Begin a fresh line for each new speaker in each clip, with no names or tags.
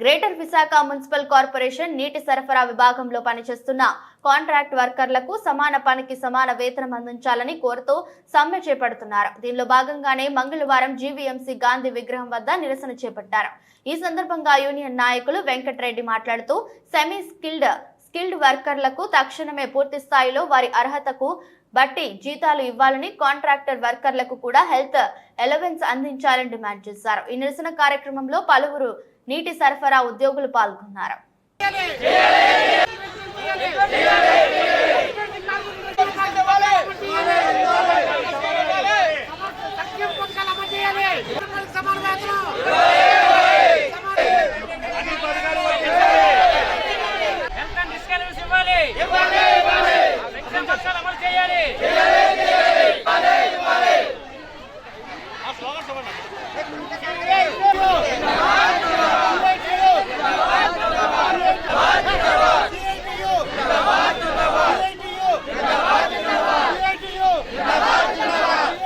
Greater Visakha municipal corporation నీటి సరఫరా విభాగంలో పనిచేస్తున్న కాంట్రాక్ట్ వర్కర్లకు సమాన పనికి సమాన వేతనం అందించాలని కోరుతూ సమ్మె చేపడుతున్నారు. దీనిలో భాగంగానే మంగళవారం జీవీఎంసీ గాంధీ విగ్రహం వద్ద నిరసన చేపట్టారు. ఈ సందర్భంగా యూనియన్ నాయకులు వెంకటరెడ్డి మాట్లాడుతూ సెమీ స్కిల్డ్ స్కిల్డ్ వర్కర్లకు తక్షణమే పూర్తి స్థాయిలో వారి అర్హతకు బట్టి జీతాలు ఇవ్వాలని కాంట్రాక్టర్ వర్కర్లకు కూడా హెల్త్ ఎలవెన్స్ అందించాలని డిమాండ్ చేశారు ఈ నిరసన కార్యక్రమంలో పలువురు నీటి సరఫరా ఉద్యోగులు పాల్గొన్నారు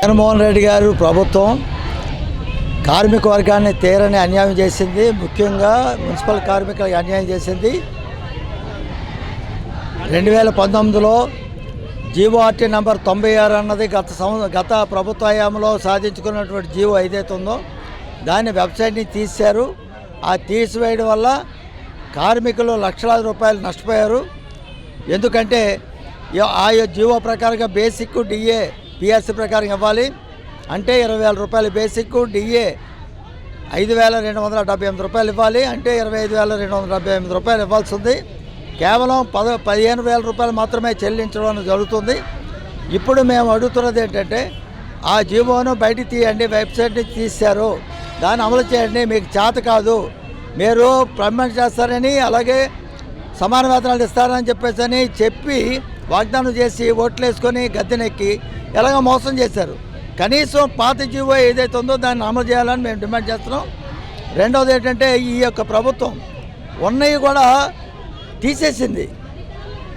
జగన్మోహన్ రెడ్డి గారు ప్రభుత్వం కార్మిక వర్గాన్ని తీరని అన్యాయం చేసింది. ముఖ్యంగా మున్సిపల్ కార్మికులకు అన్యాయం చేసింది. రెండు వేల పంతొమ్మిదిలో జీవోఆర్టీ నంబర్ తొంభై ఆరు అన్నది గత సంవ గత ప్రభుత్వ హయాంలో సాధించుకున్నటువంటి జీవో ఏదైతే ఉందో దాన్ని వెబ్సైట్ని తీశారు. ఆ తీసివేయడం వల్ల కార్మికులు లక్షలాది రూపాయలు నష్టపోయారు. ఎందుకంటే ఆ జీవో ప్రకారంగా బేసిక్ డిఏ పిఆర్సీ ప్రకారం ఇవ్వాలి. అంటే ఇరవై వేల రూపాయలు బేసిక్ డిఏ ఐదు వేల రెండు వందల డెబ్బై ఎనిమిది రూపాయలు ఇవ్వాలి. అంటే ఇరవై ఐదు వేల రెండు వందల డెబ్బై ఎనిమిది రూపాయలు ఇవ్వాల్సి ఉంది కేవలం పద పదిహేను వేల రూపాయలు మాత్రమే చెల్లించడం జరుగుతుంది. ఇప్పుడు మేము అడుగుతున్నది ఏంటంటే ఆ జీవోను బయటికి తీయండి వెబ్సైట్ నుంచి తీశారు. దాన్ని అమలు చేయండి మీకు చేత కాదు. మీరు పర్మనెంట్ చేస్తారని అలాగే సమాన వేతనాలు ఇస్తారని చెప్పేసి చెప్పి వాగ్దానం చేసి ఓట్లు వేసుకొని గద్దెనెక్కి ఎలాగో మోసం చేశారు. కనీసం పాత జీవో ఏదైతే ఉందో దాన్ని అమలు చేయాలని మేము డిమాండ్ చేస్తున్నాం. రెండవది ఏంటంటే ఈ యొక్క ప్రభుత్వం ఉన్నవి కూడా తీసేసింది.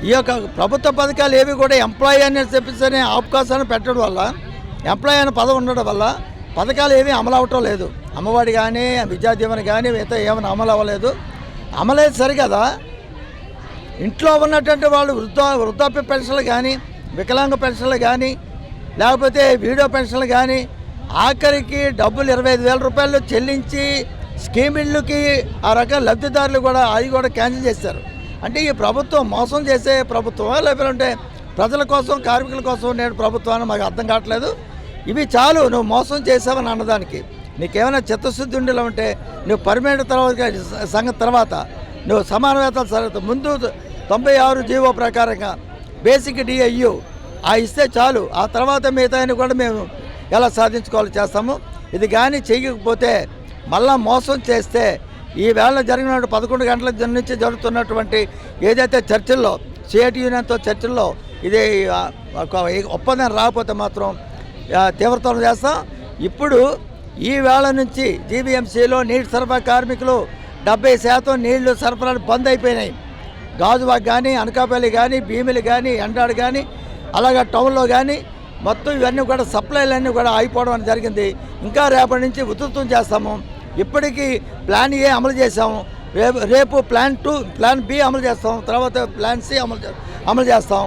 ఈ యొక్క ప్రభుత్వ పథకాలు ఏవి కూడా ఎంప్లాయీ అని చెప్పేసి అవకాశాన్ని పెట్టడం వల్ల ఎంప్లాయీ అనే పదవి ఉండడం వల్ల పథకాలు ఏమీ అమలు అవటం లేదు. అమ్మఒడి కానీ విద్యా దీవెన కానీ మిగతా ఏమైనా అమలు అవ్వలేదు. అమలేదు సరికదా ఇంట్లో ఉన్నటువంటి వాళ్ళు వృద్ధా వృద్ధాప్య పెన్షన్లు కానీ వికలాంగ పెన్షన్లు కానీ లేకపోతే వీడియో పెన్షన్లు కానీ ఆఖరికి డబ్బులు ఇరవై ఐదు వేల రూపాయలు చెల్లించి స్కీమిళ్ళకి ఆ రకాల లబ్ధిదారులు కూడా అది కూడా క్యాన్సిల్ చేశారు. అంటే ఈ ప్రభుత్వం మోసం చేసే ప్రభుత్వం లేకపోతే ప్రజల కోసం కార్మికుల కోసం నేడు ప్రభుత్వాన్ని మాకు అర్థం కావట్లేదు. ఇవి చాలు నువ్వు మోసం చేసావని అన్నదానికి. నీకేమైనా చిత్తశుద్ధి ఉండేలా ఉంటే నువ్వు పర్మనెంట్ తర్వాత సంగతి తర్వాత నువ్వు సమానవేత సరే ముందు తొంభై ఆరు జీవో ప్రకారంగా బేసిక్ డిఐయు ఆ ఇస్తే చాలు. ఆ తర్వాత మిగతా కూడా మేము ఎలా సాధించుకోవాలో చేస్తాము. ఇది కానీ చేయకపోతే మళ్ళా మోసం చేస్తే ఈ వేళ జరిగిన పదకొండు గంటల నుంచి జరుగుతున్నటువంటి ఏదైతే చర్చల్లో సిఐటి యూనియన్తో చర్చల్లో ఇది ఒప్పందం రాకపోతే మాత్రం తీవ్రతరం చేస్తాం. ఇప్పుడు ఈ వేళ నుంచి జీబీఎంసీలో నీటి సరఫరా కార్మికులు డెబ్బై శాతం నీళ్ళు సరఫరాలు బంద్ అయిపోయినాయి. గాజువాక్ కానీ అనకాపల్లి కానీ భీమిలి కానీ ఎండాడు కానీ అలాగే టౌన్లో కానీ మొత్తం ఇవన్నీ కూడా సప్లైలన్నీ కూడా ఆగిపోవడం జరిగింది. ఇంకా రేపటి నుంచి ఉధృతం చేస్తాము. ఇప్పటికీ ప్లాన్ ఏ అమలు చేసాము రేపు రేపు ప్లాన్ టూ ప్లాన్ బి అమలు చేస్తాం తర్వాత ప్లాన్ సి అమలు చే- అమలు చేస్తాం